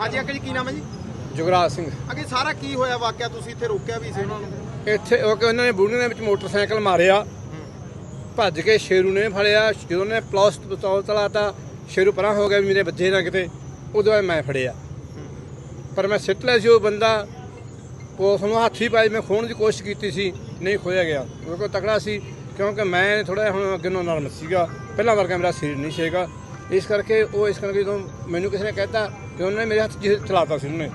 ਹਾਂਜੀ ਅੰਕਲ ਜੀ ਕੀ ਨਾਮ ਹੈ ਜੀ? ਜੁਗਰਾਜ ਸਿੰਘ। ਅੱਗੇ ਸਾਰਾ ਕੀ ਹੋਇਆ ਵਾਕਿਆ? ਤੁਸੀਂ ਇੱਥੇ ਰੋਕਿਆ ਵੀ ਸੀ ਉਹਨਾਂ ਨੂੰ? ਇੱਥੇ ਉਹ ਕਿ ਉਹਨਾਂ ਨੇ ਬੁੜੀਆਂ ਦੇ ਵਿੱਚ ਮੋਟਰਸਾਈਕਲ ਮਾਰਿਆ। ਭੱਜ ਕੇ ਸ਼ੇਰੂ ਨੇ ਫੜਿਆ। ਜਦੋਂ ਉਹਨੇ ਪਲਸ ਪਿਸਤੌਲ ਚਲਾਤਾ ਸ਼ੇਰੂ ਪਰਾਂ ਹੋ ਗਿਆ ਵੀ ਮੇਰੇ ਬੱਚੇ ਨਾ ਕਿਤੇ। ਉਦੋਂ ਬਾਅਦ ਮੈਂ ਫੜਿਆ। ਪਰ ਮੈਂ ਸਿੱਟ ਲਿਆ ਸੀ ਉਹ ਬੰਦਾ। ਪੁਲਿਸ ਨੂੰ ਹੱਥ ਪਾਈ ਮੈਂ ਖੋਣ ਦੀ ਕੋਸ਼ਿਸ਼ ਕੀਤੀ ਸੀ। ਨਹੀਂ ਖੋਇਆ ਗਿਆ। ਉਹ ਕੋ ਤਕੜਾ ਸੀ ਕਿਉਂਕਿ ਮੈਂ ਥੋੜਾ ਹੁਣ ਅੱਗੇ ਨੂੰ ਨਰਮ ਸੀਗਾ। ਪਹਿਲਾਂ ਵਰਗਾ ਮੇਰਾ ਸਰੀਰ ਨਹੀਂ ਸੀਗਾ। ਇਸ ਕਰਕੇ ਉਹ ਇਸ ਕਰਕੇ ਜਦੋਂ ਮੈਨੂੰ ਕਿਸੇ ਨੇ ਕਹਿਤਾ ਕਿ ਉਹਨੇ ਮੇਰੇ ਹੱਥ 'ਚ ਚਲਾਤਾ ਸੀ ਉਹਨੇ।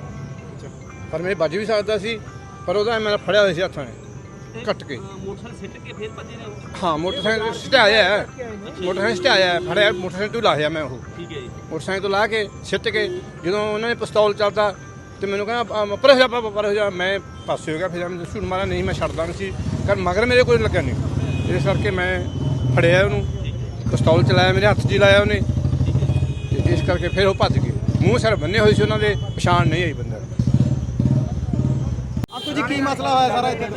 ਪਰ ਮੇਰੇ ਵੱਜ ਵੀ ਸਕਦਾ ਸੀ ਪਰ ਉਹਦਾ ਮੈਂ ਫੜਿਆ ਹੋਇਆ ਸੀ ਹੱਥਾਂ ਨੇ ਕੱਟ ਕੇ। ਮੋਟਰਸਾਈਕਲ ਸਿੱਟ ਕੇ ਫਿਰ ਭੱਜੇ ਨੇ? ਹਾਂ ਮੋਟਰਸਾਈਕਲ ਸਟਾਇਆ ਮੋਟਰਸਾਈਕਲ ਸਟਾਇਆ ਹੈ ਫੜਿਆ ਮੋਟਰਸਾਈਕਲ ਤੋਂ ਲਾਹਿਆ ਮੈਂ ਉਹ। ਠੀਕ ਹੈ ਜੀ। ਮੋਟਰਸਾਈਕਲ ਤੋਂ ਲਾ ਕੇ ਸਿੱਟ ਕੇ ਜਦੋਂ ਉਹਨਾਂ ਨੇ ਪਿਸਤੌਲ ਚੱਲਦਾ ਤੇ ਮੈਨੂੰ ਕਹਿੰਦਾ ਪਰ ਹੋ ਜਾ ਪਰ ਪਰ ਹੋ ਜਾ। ਮੈਂ ਪਾਸੇ ਹੋ ਗਿਆ ਫਿਰ ਮੈਂ ਝੂਠ ਮਾਰਿਆ ਨਹੀਂ ਮੈਂ ਛੱਡਦਾ ਨਹੀਂ ਸੀ। ਕਰ ਮਗਰ ਮੇਰੇ ਕੋਈ ਲੱਗਿਆ ਨਹੀਂ। ਇਸ ਕਰਕੇ ਮੈਂ ਫੜਿਆ ਉਹਨੂੰ। ਪਿਸਤੌਲ ਚਲਾਇਆ ਮੇਰੇ ਹੱਥ 'ਚ ਹੀ ਲਾਇਆ ਉਹਨੇ। ਇਸ ਕਰਕੇ ਫਿਰ ਉਹ ਭੱਜ ਗਏ। ਮੂੰਹ ਸਿਰ ਬੰਨੇ ਹੋਏ ਸੀ ਉਹਨਾਂ ਦੇ, ਪਛਾਣ ਨਹੀਂ ਆਈ ਬੰਦਾ ਅੰਕਲ ਜੀ ਕੀ ਮਸਲਾ ਹੋਇਆ ਸਾਰਾ ਇੱਥੇ?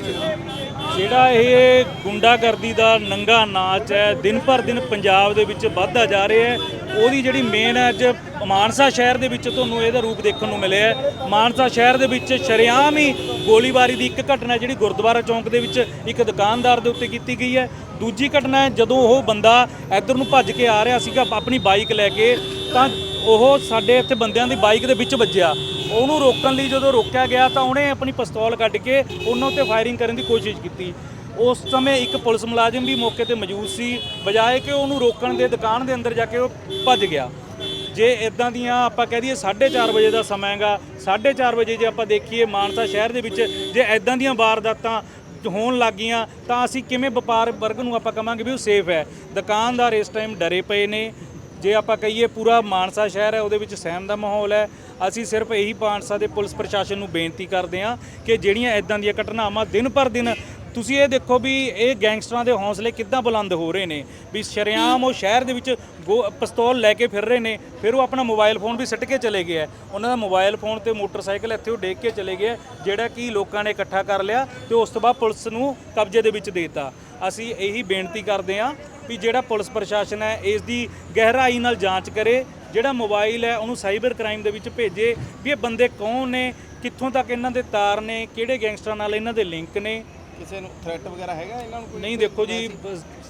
ਜਿਹੜਾ ਇਹ ਗੁੰਡਾਗਰਦੀ ਦਾ ਨੰਗਾ ਨਾਚ ਹੈ, ਦਿਨ ਪਰ ਦਿਨ ਪੰਜਾਬ ਦੇ ਵਿੱਚ ਵੱਧਦਾ ਜਾ ਰਿਹਾ ਹੈ। ਉਹਦੀ ਜਿਹੜੀ ਮੇਨ ਅੱਜ ਮਾਨਸਾ ਸ਼ਹਿਰ ਦੇ ਵਿੱਚ ਤੁਹਾਨੂੰ ਇਹਦਾ ਰੂਪ ਦੇਖਣ ਨੂੰ ਮਿਲਿਆ ਹੈ। ਮਾਨਸਾ ਸ਼ਹਿਰ ਦੇ ਵਿੱਚ ਸ਼ਰੇਆਮ ਹੀ ਗੋਲੀਬਾਰੀ ਦੀ ਇੱਕ ਘਟਨਾ ਜਿਹੜੀ ਗੁਰਦੁਆਰਾ ਚੌਂਕ ਦੇ ਵਿੱਚ ਇੱਕ ਦੁਕਾਨਦਾਰ ਦੇ ਉੱਤੇ ਕੀਤੀ ਗਈ ਹੈ। ਦੂਜੀ ਘਟਨਾ ਹੈ, ਜਦੋਂ ਉਹ ਬੰਦਾ ਇੱਧਰ ਨੂੰ ਭੱਜ ਕੇ ਆ ਰਿਹਾ ਸੀਗਾ, ਆਪਣੀ ਬਾਈਕ ਲੈ ਕੇ, ਤਾਂ ਉਹ ਸਾਡੇ ਇੱਥੇ ਬੰਦਿਆਂ ਦੀ ਬਾਈਕ ਦੇ ਵਿੱਚ ਵੱਜਿਆ। ਉਹਨੂੰ ਰੋਕਣ ਲਈ ਜਦੋਂ ਰੋਕਿਆ ਗਿਆ ਤਾਂ ਉਹਨੇ ਆਪਣੀ ਪਿਸਤੌਲ ਕੱਢ ਕੇ ਉਹਨਾਂ ਉੱਤੇ ਫਾਇਰਿੰਗ ਕਰਨ ਦੀ ਕੋਸ਼ਿਸ਼ ਕੀਤੀ। ਉਸ ਸਮੇਂ ਇੱਕ ਪੁਲਿਸ ਮੁਲਾਜ਼ਮ ਵੀ ਮੌਕੇ ਤੇ ਮੌਜੂਦ ਸੀ। ਬਜਾਏ ਕਿ ਉਹਨੂੰ ਰੋਕਣ ਦੇ ਦੁਕਾਨ ਦੇ ਅੰਦਰ ਜਾ ਕੇ ਉਹ ਭੱਜ ਗਿਆ। ਜੇ ਇਦਾਂ ਦੀਆਂ ਆਪਾਂ ਕਹਿ ਦਈਏ 4:30 ਵਜੇ ਦਾ ਸਮਾਂ ਹੈਗਾ 4:30 ਵਜੇ ਜੇ ਆਪਾਂ ਦੇਖੀਏ ਮਾਨਸਾ ਸ਼ਹਿਰ ਦੇ ਵਿੱਚ ਜੇ ਇਦਾਂ ਦੀਆਂ ਵਾਰਦਾਤਾਂ ਹੋਣ ਲੱਗੀਆਂ ਤਾਂ ਅਸੀਂ ਕਿਵੇਂ ਵਪਾਰ ਵਰਗ ਨੂੰ ਆਪਾਂ ਕਹਾਂਗੇ ਵੀ ਉਹ ਸੇਫ ਹੈ। ਦੁਕਾਨਦਾਰ ਇਸ ਟਾਈਮ ਡਰੇ ਪਏ ਨੇ। ਜੇ ਆਪਾਂ ਕਹੀਏ ਪੂਰਾ ਮਾਨਸਾ ਸ਼ਹਿਰ ਹੈ, ਉਹਦੇ ਵਿੱਚ ਸਹਿਮ ਦਾ ਮਾਹੌਲ ਹੈ। ਅਸੀਂ ਸਿਰਫ ਇਹੀ ਮਾਨਸਾ ਦੇ ਪੁਲਿਸ ਪ੍ਰਸ਼ਾਸਨ ਨੂੰ ਬੇਨਤੀ ਕਰਦੇ ਹਾਂ ਕਿ ਜਿਹੜੀਆਂ ਇਦਾਂ ਦੀਆਂ ਘਟਨਾਵਾਂ ਦਿਨ ਪਰ ਦਿਨ, ਤੁਸੀਂ ਇਹ ਦੇਖੋ ਵੀ ਇਹ ਗੈਂਗਸਟਰਾਂ ਦੇ ਹੌਸਲੇ ਕਿੱਦਾਂ ਬੁਲੰਦ ਹੋ ਰਹੇ ਨੇ, ਵੀ ਸ਼ਰੇਆਮ ਉਹ ਸ਼ਹਿਰ ਦੇ ਵਿੱਚ ਗੋ- ਪਿਸਤੌਲ ਲੈ ਕੇ ਫਿਰ ਰਹੇ ਨੇ, ਫਿਰ ਉਹ ਆਪਣਾ ਮੋਬਾਈਲ ਫੋਨ ਵੀ ਸਿੱਟ ਕੇ ਚਲੇ ਗਏ ਉਹਨਾਂ ਦਾ ਮੋਬਾਈਲ ਫੋਨ ਤੇ ਮੋਟਰਸਾਈਕਲ ਇੱਥੇ ਉਹ ਡੇਕ ਕੇ ਚਲੇ ਗਏ ਜਿਹੜਾ ਕਿ ਲੋਕਾਂ ਨੇ ਇਕੱਠਾ ਕਰ ਲਿਆ ਤੇ ਉਸ ਤੋਂ ਬਾਅਦ ਪੁਲਿਸ ਨੂੰ ਕਬਜ਼ੇ ਦੇ ਵਿੱਚ ਦੇ ਦਿੱਤਾ। ਅਸੀਂ ਇਹੀ ਬੇਨਤੀ ਕਰਦੇ ਹਾਂ ਵੀ ਜਿਹੜਾ ਪੁਲਿਸ ਪ੍ਰਸ਼ਾਸਨ ਹੈ, ਇਸ ਦੀ ਗਹਿਰਾਈ ਨਾਲ ਜਾਂਚ ਕਰੇ ਜਿਹੜਾ ਮੋਬਾਈਲ ਹੈ ਉਹਨੂੰ ਸਾਈਬਰ ਕ੍ਰਾਈਮ ਦੇ ਵਿੱਚ ਭੇਜੇ ਵੀ ਇਹ ਬੰਦੇ ਕੌਣ ਨੇ ਕਿੱਥੋਂ ਤੱਕ ਇਹਨਾਂ ਦੇ ਤਾਰ ਨੇ ਕਿਹੜੇ ਗੈਂਗਸਟਰਾਂ ਨਾਲ ਇਹਨਾਂ ਦੇ ਲਿੰਕ ਨੇ? ਕਿਸੇ ਨੂੰ ਥ੍ਰੈਟ ਵਗੈਰਾ ਹੈਗਾ ਇਹਨਾਂ ਨੂੰ ਕੋਈ? ਨਹੀਂ ਦੇਖੋ ਜੀ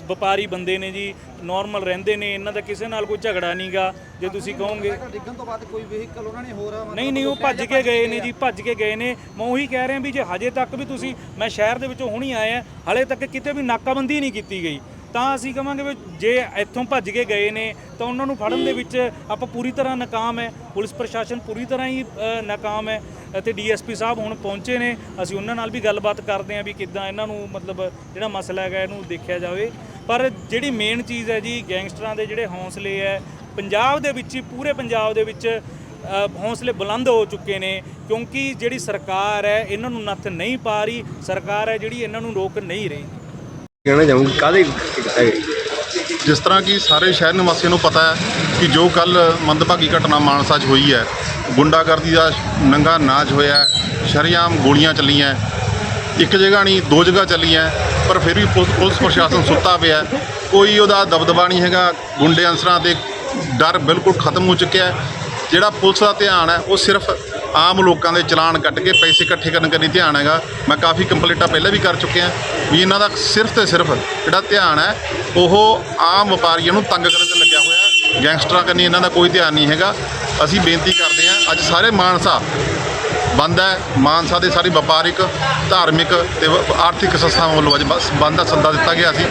ਵਪਾਰੀ ਬੰਦੇ ਨੇ ਜੀ ਨਾਰਮਲ ਰਹਿੰਦੇ ਨੇ ਇਹਨਾਂ ਦਾ ਕਿਸੇ ਨਾਲ ਕੋਈ ਝਗੜਾ ਨਹੀਂਗਾ ਜੇ ਤੁਸੀਂ ਕਹੋਗੇ। ਡਿੱਗਣ ਤੋਂ ਬਾਅਦ ਕੋਈ ਵਹੀਕਲ ਉਹਨਾਂ ਨੇ ਹੋਰ ਨਹੀਂ ਨਹੀਂ ਉਹ ਭੱਜ ਕੇ ਗਏ ਨੇ ਜੀ ਭੱਜ ਕੇ ਗਏ ਨੇ। ਮੈਂ ਉਹੀ ਕਹਿ ਰਿਹਾ ਵੀ ਜੇ ਹਜੇ ਤੱਕ ਵੀ ਤੁਸੀਂ ਮੈਂ ਸ਼ਹਿਰ ਦੇ ਵਿੱਚੋਂ ਹੁਣੀ ਆਏ ਆ ਹਲੇ ਤੱਕ ਕਿਤੇ ਵੀ ਨਾਕਾਬੰਦੀ ਨਹੀਂ ਕੀਤੀ ਗਈ। ਤਾਂ ਅਸੀਂ ਕਹਾਂਗੇ ਵੀ ਜੇ ਇੱਥੋਂ ਭੱਜ ਕੇ ਗਏ ਨੇ ਤਾਂ ਉਹਨਾਂ ਨੂੰ ਫੜਨ ਦੇ ਵਿੱਚ ਆਪਾਂ ਪੂਰੀ ਤਰ੍ਹਾਂ ਨਾਕਾਮ ਹੈ। ਪੁਲਿਸ ਪ੍ਰਸ਼ਾਸਨ ਪੂਰੀ ਤਰ੍ਹਾਂ ਹੀ ਨਾਕਾਮ ਹੈ ਅਤੇ ਡੀਐਸਪੀ ਸਾਹਿਬ ਹੁਣ ਪਹੁੰਚੇ ਨੇ। ਅਸੀਂ ਉਹਨਾਂ ਨਾਲ ਵੀ ਗੱਲਬਾਤ ਕਰਦੇ ਹਾਂ ਵੀ ਕਿੱਦਾਂ ਇਹਨਾਂ ਨੂੰ ਮਤਲਬ ਜਿਹੜਾ ਮਸਲਾ ਹੈਗਾ ਇਹਨੂੰ ਦੇਖਿਆ ਜਾਵੇ। ਪਰ ਜਿਹੜੀ ਮੇਨ ਚੀਜ਼ ਹੈ ਜੀ ਗੈਂਗਸਟਰਾਂ ਦੇ ਜਿਹੜੇ ਹੌਸਲੇ ਹੈ ਪੰਜਾਬ ਦੇ ਵਿੱਚ ਹੀ ਪੂਰੇ ਪੰਜਾਬ ਦੇ ਵਿੱਚ ਅ, ਹੌਸਲੇ ਬੁਲੰਦ ਹੋ ਚੁੱਕੇ ਨੇ। ਕਿਉਂਕਿ ਜਿਹੜੀ ਸਰਕਾਰ ਹੈ ਇਹਨਾਂ ਨੂੰ ਨੱਥ ਨਹੀਂ ਪਾ ਰਹੀ। ਸਰਕਾਰ ਹੈ ਜਿਹੜੀ ਇਹਨਾਂ ਨੂੰ ਰੋਕ ਨਹੀਂ ਰਹੀ। ਕਹਿਣਾ ਚਾਹੂੰਗਾ ਕਾਹਦੇ ਜਿਸ ਤਰ੍ਹਾਂ ਕਿ ਸਾਰੇ ਸ਼ਹਿਰ ਨਿਵਾਸੀਆਂ ਨੂੰ ਪਤਾ ਹੈ ਕਿ ਜੋ ਕੱਲ ਮੰਦਭਾਗੀ ਘਟਨਾ ਮਾਨਸਾ 'ਚ ਹੋਈ ਹੈ ਗੁੰਡਾਗਰਦੀ ਦਾ ਨੰਗਾ ਨਾਚ ਹੋਇਆ ਹੈ, ਗੋਲੀਆਂ ਚੱਲੀਆਂ ਇੱਕ ਜਗ੍ਹਾ ਨਹੀਂ ਦੋ ਜਗ੍ਹਾ ਚੱਲੀਆਂ ਪਰ ਫਿਰ ਵੀ ਪੁਲਿਸ ਪੁਲਿਸ ਪ੍ਰਸ਼ਾਸਨ ਸੁੱਤਾ ਪਿਆ ਕੋਈ ਉਹਦਾ ਦਬਦਬਾ ਨਹੀਂ ਹੈਗਾ ਗੁੰਡੇ ਅਨਸਰਾਂ ਤੇ ਡਰ ਬਿਲਕੁਲ ਖਤਮ ਹੋ ਚੁੱਕਿਆ ਜਿਹੜਾ ਪੁਲਿਸ ਦਾ ਧਿਆਨ ਹੈ ਉਹ ਸਿਰਫ ਆਮ ਲੋਕਾਂ ਦੇ ਚਲਾਨ ਕੱਟ ਕੇ ਪੈਸੇ ਇਕੱਠੇ ਕਰਨ ਕਰੀ ਧਿਆਨ ਹੈਗਾ। ਮੈਂ ਕਾਫੀ ਕੰਪਲੇਂਟਾਂ ਪਹਿਲਾਂ ਵੀ ਕਰ ਚੁੱਕਿਆ। ਵੀ ਇਹਨਾਂ ਦਾ ਸਿਰਫ ਤੇ ਸਿਰਫ ਜਿਹੜਾ ਧਿਆਨ ਹੈ, ਉਹ ਆਮ ਵਪਾਰੀਆਂ ਨੂੰ ਤੰਗ ਕਰਨ ਤੇ ਲੱਗਿਆ ਹੋਇਆ। ਗੈਂਗਸਟਰਾਂ ਕੰਨੀ ਇਹਨਾਂ ਦਾ ਕੋਈ ਧਿਆਨ ਨਹੀਂ ਹੈਗਾ। ਅਸੀਂ ਬੇਨਤੀ ਕਰਦੇ ਹਾਂ, ਅੱਜ ਸਾਰੇ ਮਾਨਸਾ ਬੰਦ ਹੈ। ਮਾਨਸਾ ਦੇ ਸਾਰੇ ਵਪਾਰਿਕ, ਧਾਰਮਿਕ ਤੇ ਵ- ਆਰਥਿਕ ਸੰਸਥਾਵਾਂ ਵੱਲੋਂ ਅੱਜ ਬਸ ਬੰਦ ਦਾ ਸੱਦਾ ਦਿੱਤਾ ਗਿਆ ਸੀ।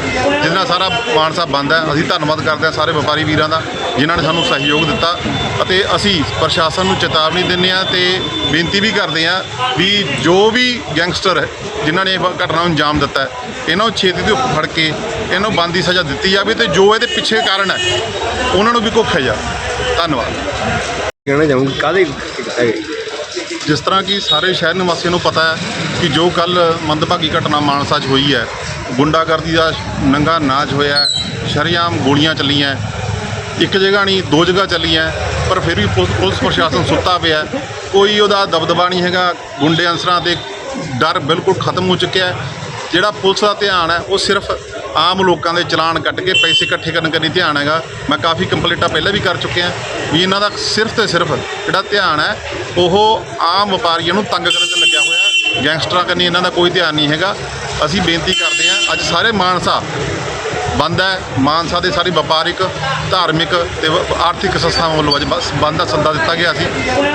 ਜਿਸ ਨਾਲ ਸਾਰਾ ਮਾਨਸਾ ਬੰਦ ਹੈ, ਅਸੀਂ ਧੰਨਵਾਦ ਕਰਦੇ ਹਾਂ ਸਾਰੇ ਵਪਾਰੀ ਵੀਰਾਂ ਦਾ, ਜਿਨ੍ਹਾਂ ਨੇ ਸਾਨੂੰ ਸਹਿਯੋਗ ਦਿੱਤਾ ਅਤੇ ਅਸੀਂ ਪ੍ਰਸ਼ਾਸਨ ਨੂੰ ਚੇਤਾਵਨੀ ਦਿੰਦੇ ਹਾਂ ਤੇ ਬੇਨਤੀ ਵੀ ਕਰਦੇ ਹਾਂ ਵੀ ਜੋ ਵੀ ਗੈਂਗਸਟਰ ਹੈ, ਜਿਨ੍ਹਾਂ ਨੇ ਇਹ ਘਟਨਾ ਨੂੰ ਅੰਜਾਮ ਦਿੱਤਾ ਇਹਨਾਂ ਨੂੰ ਛੇਤੀ ਤੋਂ ਫੜ ਕੇ, ਇਹਨੂੰ ਨੂੰ ਬੰਦ ਦੀ ਸਜ਼ਾ ਦਿੱਤੀ ਜਾਵੇ ਤੇ ਜੋ ਇਹਦੇ ਪਿੱਛੇ ਕਾਰਨ ਹੈ, ਉਹਨਾਂ ਨੂੰ ਵੀ ਕੋਖਿਆ ਜਾਵੇ ਧੰਨਵਾਦ। ਕਹਿਣਾ ਚਾਹੂੰਗਾ ਕਾਹਦੇ ਜਿਸ ਤਰ੍ਹਾਂ ਕਿ ਸਾਰੇ ਸ਼ਹਿਰ ਨਿਵਾਸੀਆਂ ਨੂੰ ਪਤਾ ਹੈ ਕਿ ਜੋ ਕੱਲ ਮੰਦਭਾਗੀ ਘਟਨਾ ਮਾਨਸਾ 'ਚ ਹੋਈ ਹੈ ਗੁੰਡਾਗਰਦੀ ਦਾ ਨੰਗਾ ਨਾਚ ਹੋਇਆ ਹੈ, ਗੋਲੀਆਂ ਚੱਲੀਆਂ ਇੱਕ ਜਗ੍ਹਾ ਨਹੀਂ ਦੋ ਜਗ੍ਹਾ ਚੱਲੀਆਂ ਪਰ ਫਿਰ ਵੀ ਪੁਲਿਸ ਪੁਲਿਸ ਪ੍ਰਸ਼ਾਸਨ ਸੁੱਤਾ ਪਿਆ ਕੋਈ ਉਹਦਾ ਦਬਦਬਾ ਨਹੀਂ ਹੈਗਾ ਗੁੰਡੇ ਅਨਸਰਾਂ ਤੇ ਡਰ ਬਿਲਕੁਲ ਖਤਮ ਹੋ ਚੁੱਕਿਆ ਜਿਹੜਾ ਪੁਲਿਸ ਦਾ ਧਿਆਨ ਹੈ ਉਹ ਸਿਰਫ ਆਮ ਲੋਕਾਂ ਦੇ ਚਲਾਨ ਕੱਟ ਕੇ ਪੈਸੇ ਇਕੱਠੇ ਕਰਨ ਕਰੀ ਧਿਆਨ ਹੈਗਾ। ਮੈਂ ਕਾਫੀ ਕੰਪਲੀਟਾਂ ਪਹਿਲਾਂ ਵੀ ਕਰ ਚੁੱਕਿਆ ਵੀ ਇਹਨਾਂ ਦਾ ਸਿਰਫ ਤੇ ਸਿਰਫ ਜਿਹੜਾ ਧਿਆਨ ਹੈ, ਉਹ ਆਮ ਵਪਾਰੀਆਂ ਨੂੰ ਤੰਗ ਕਰਨ ਤੇ ਲੱਗਿਆ ਹੋਇਆ ਗੈਂਗਸਟਰਾਂ ਕਰਨੀ ਇਹਨਾਂ ਦਾ ਕੋਈ ਧਿਆਨ ਨਹੀਂ ਹੈਗਾ। ਅਸੀਂ ਬੇਨਤੀ ਕਰਦੇ ਹਾਂ, ਅੱਜ ਸਾਰੇ ਮਾਨਸਾ ਬੰਦ ਹੈ। ਮਾਨਸਾ ਦੇ ਸਾਰੇ ਵਪਾਰਿਕ, ਧਾਰਮਿਕ ਤੇ ਵ- ਆਰਥਿਕ ਸੰਸਥਾਵਾਂ ਵੱਲੋਂ ਅੱਜ ਬਸ ਬੰਦ ਦਾ ਸੱਦਾ ਦਿੱਤਾ ਗਿਆ ਸੀ।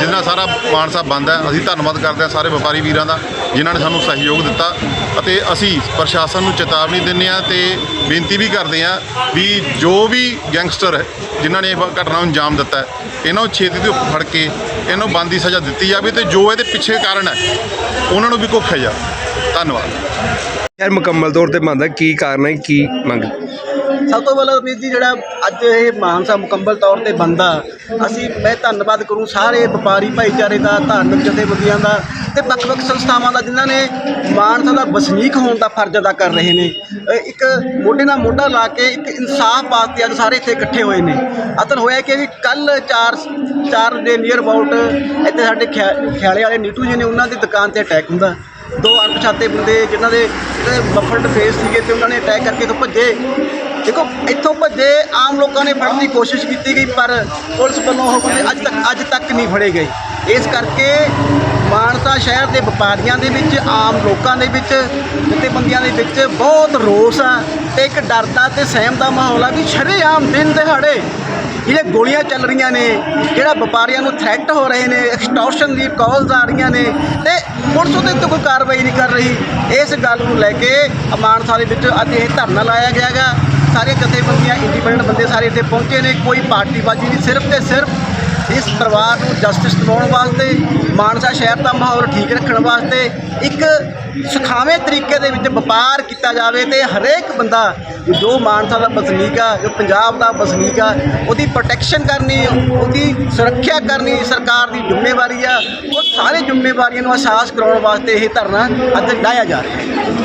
ਜਿਸ ਨਾਲ ਸਾਰਾ ਮਾਨਸਾ ਬੰਦ ਹੈ, ਅਸੀਂ ਧੰਨਵਾਦ ਕਰਦੇ ਹਾਂ ਸਾਰੇ ਵਪਾਰੀ ਵੀਰਾਂ ਦਾ, ਜਿਨ੍ਹਾਂ ਨੇ ਸਾਨੂੰ ਸਹਿਯੋਗ ਦਿੱਤਾ। ਅਤੇ ਅਸੀਂ ਪ੍ਰਸ਼ਾਸਨ ਨੂੰ ਚੇਤਾਵਨੀ ਦਿੰਦੇ ਹਾਂ ਤੇ ਬੇਨਤੀ ਵੀ ਕਰਦੇ ਹਾਂ ਵੀ ਜੋ ਵੀ ਗੈਂਗਸਟਰ ਜਿਨ੍ਹਾਂ ਨੇ ਇਹ ਘਟਨਾ ਨੂੰ ਅੰਜਾਮ ਦਿੱਤਾ ਇਹਨਾਂ ਨੂੰ ਛੇਤੀ ਤੋਂ ਫੜ ਕੇ, ਇਹਨੂੰ ਨੂੰ ਬੰਦ ਦੀ ਸਜ਼ਾ ਦਿੱਤੀ ਜਾਵੇ ਤੇ ਜੋ ਇਹਦੇ ਪਿੱਛੇ ਕਾਰਨ ਹੈ, ਉਹਨਾਂ ਨੂੰ ਵੀ ਘੋਖਿਆ ਜਾਵੇ ਧੰਨਵਾਦ। ਯਾਰ ਮੁਕੰਮਲ ਤੌਰ ਤੇ ਬੰਦਾ ਕੀ ਕਾਰਨ ਹੈ ਕੀ ਮੰਗ? ਸਭ ਤੋਂ ਪਹਿਲਾਂ ਵੀਰ ਜੀ ਜਿਹੜਾ ਅੱਜ ਇਹ ਮਾਨਸਾ ਮੁਕੰਮਲ ਤੌਰ ਤੇ ਬੰਦਾ ਅਸੀਂ ਮੈਂ ਧੰਨਵਾਦ ਕਰੂੰ ਸਾਰੇ ਵਪਾਰੀ ਭਾਈਚਾਰੇ ਦਾ ਧਾਰਮਿਕ ਜਥੇਬੰਦੀਆਂ ਦਾ ਤੇ ਵੱਖ-ਵੱਖ ਸੰਸਥਾਵਾਂ ਦਾ ਜਿਨ੍ਹਾਂ ਨੇ ਮਾਨਸਾ ਦਾ ਵਸਨੀਕ ਹੋਣ ਦਾ ਫਰਜ਼ ਅਦਾ ਕਰ ਰਹੇ ਨੇ। ਇੱਕ ਮੋਢੇ ਨਾਲ ਮੋਢਾ ਲਾ ਕੇ ਇੱਕ ਇਨਸਾਫ ਵਾਸਤੇ ਅੱਜ ਸਾਰੇ ਇੱਥੇ ਇਕੱਠੇ ਹੋਏ ਨੇ। ਅਤਨ ਹੋਇਆ ਕਿ ਵੀ ਕੱਲ 4 4 ਦੇ ਨੀਅਰ ਅਬਾਊਟ ਇੱਥੇ ਸਾਡੇ ਖਿਆ- ਖਿਆਲੇ ਵਾਲੇ ਨੀਟੂ ਜੀ ਨੇ ਉਹਨਾਂ ਦੀ ਦੁਕਾਨ ਤੇ ਅਟੈਕ ਹੁੰਦਾ। ਦੋ ਅਣਪਛਾਤੇ ਬੰਦੇ ਜਿਨ੍ਹਾਂ ਦੇ ਮਫਲਡ ਫੇਸ ਸੀਗੇ ਤੇ ਉਹਨਾਂ ਨੇ ਅਟੈਕ ਕਰਕੇ ਇੱਥੋਂ ਭੱਜੇ। ਦੇਖੋ, ਇੱਥੋਂ ਭੱਜੇ, ਆਮ ਲੋਕਾਂ ਨੇ ਫੜਨ ਦੀ ਕੋਸ਼ਿਸ਼ ਕੀਤੀ ਗਈ, ਪਰ ਪੁਲਿਸ ਵੱਲੋਂ ਉਹ ਬੰਦੇ ਅੱਜ ਤੱਕ ਅੱਜ ਤੱਕ ਨਹੀਂ ਫੜੇ ਗਏ। ਇਸ ਕਰਕੇ ਮਾਨਸਾ ਸ਼ਹਿਰ ਦੇ ਵਪਾਰੀਆਂ ਦੇ ਵਿੱਚ, ਆਮ ਲੋਕਾਂ ਦੇ ਵਿੱਚ, ਜਥੇਬੰਦੀਆਂ ਦੇ ਵਿੱਚ ਬਹੁਤ ਰੋਸ ਆ ਤੇ ਇੱਕ ਡਰ ਦਾ ਤੇ ਸਹਿਮ ਦਾ ਮਾਹੌਲ ਆ ਵੀ ਸ਼ਰੇਆਮ ਦਿਨ ਦਿਹਾੜੇ ਜਿਹੜੇ ਗੋਲੀਆਂ ਚੱਲ ਰਹੀਆਂ ਨੇ, ਜਿਹੜਾ ਵਪਾਰੀਆਂ ਨੂੰ ਥ੍ਰੈਟ ਹੋ ਰਹੇ ਨੇ ਐਕਸਟੋਰਸ਼ਨ ਦੀ ਕਾਲਸ ਆ ਰਹੀਆਂ ਨੇ, ਤੇ ਪੁਲਿਸ ਉਹਦੇ ਉੱਤੇ ਕੋਈ ਕਾਰਵਾਈ ਨਹੀਂ ਕਰ ਰਹੀ। ਇਸ ਗੱਲ ਨੂੰ ਲੈ ਕੇ ਮਾਨਸਾ ਦੇ ਵਿੱਚ ਅੱਜ ਇਹ ਧਰਨਾ ਲਾਇਆ ਗਿਆ ਗਾ ਸਾਰੇ ਜਥੇਬੰਦੀਆਂ ਇੰਡੀਪੈਂਡੈਂਟ ਬੰਦੇ ਸਾਰੇ ਇੱਥੇ ਪਹੁੰਚੇ ਨੇ, ਕੋਈ ਪਾਰਟੀਬਾਜ਼ੀ ਨਹੀਂ, ਸਿਰਫ ਤੇ ਸਿਰਫ ਇਸ ਪਰਿਵਾਰ ਨੂੰ ਜਸਟਿਸ ਦਿਵਾਉਣ ਵਾਸਤੇ, ਮਾਨਸਾ ਸ਼ਹਿਰ ਦਾ ਮਾਹੌਲ ਠੀਕ ਰੱਖਣ ਵਾਸਤੇ ਇੱਕ ਸੁਖਾਵੇਂ ਤਰੀਕੇ ਦੇ ਵਿੱਚ ਵਪਾਰ ਕੀਤਾ ਜਾਵੇ ਤੇ ਹਰੇਕ ਬੰਦਾ ਜੋ ਮਾਨਸਾ ਦਾ ਵਸਨੀਕ ਆ, ਜੋ ਪੰਜਾਬ ਦਾ ਵਸਨੀਕ ਆ, ਉਹਦੀ ਪ੍ਰੋਟੈਕਸ਼ਨ ਕਰਨੀ, ਉਹਦੀ ਸੁਰੱਖਿਆ ਕਰਨੀ ਸਰਕਾਰ ਦੀ ਜ਼ਿੰਮੇਵਾਰੀ ਆ। ਉਹ ਸਾਰੇ ਜ਼ਿੰਮੇਵਾਰੀਆਂ ਨੂੰ ਅਹਿਸਾਸ ਕਰਾਉਣ ਵਾਸਤੇ ਇਹ ਧਰਨਾ ਅੱਜ ਲਾਇਆ ਜਾ ਰਿਹਾ ਹੈ।